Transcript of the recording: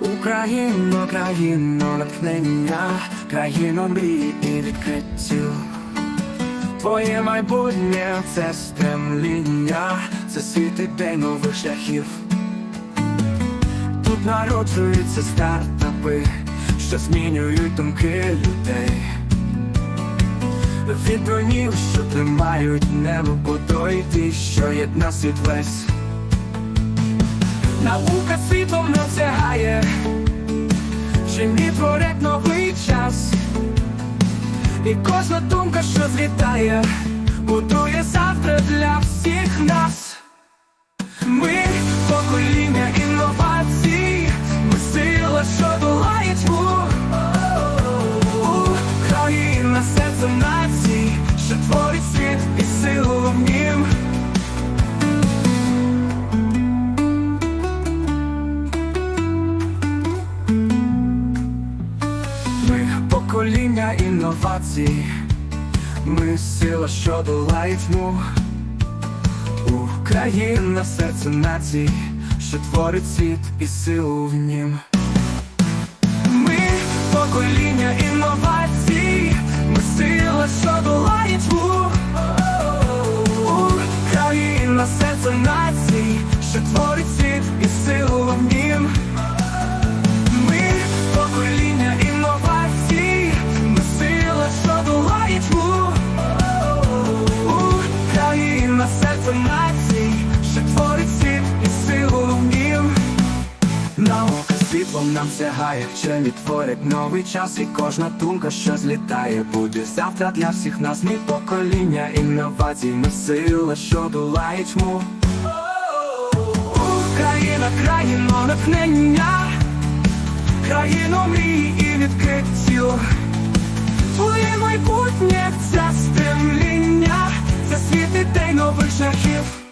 Україно, країно натхнення, країно мрій і відкриттів. Твоє майбутнє це стремління, це світ день нових шляхів. Тут народжуються стартапи, що змінюють думки людей. Від дронів, що тримають небо по той ті, що єдна світ весь. Наука світом насягає, сягає, вчені творять новий час. І кожна думка, що злітає, будує завтра для всіх нас. Інновацій, ми сила, що долає тьму. Україна серце націй, що творить світ і силу в нім. Ми покоління інновацій, ми сила, що долає тьму. Україна серце націй, що творить світ і силу в нім. Світлом нам сягає, вчені творять новий час, і кожна думка, що злітає, буде завтра для всіх нас. Ми покоління інновацій, ми сила, що долає тьму. Україна, країно натхнення, країно мрій і відкриттів. Твоє майбутнє це стремління, це світ ідей нових шляхів.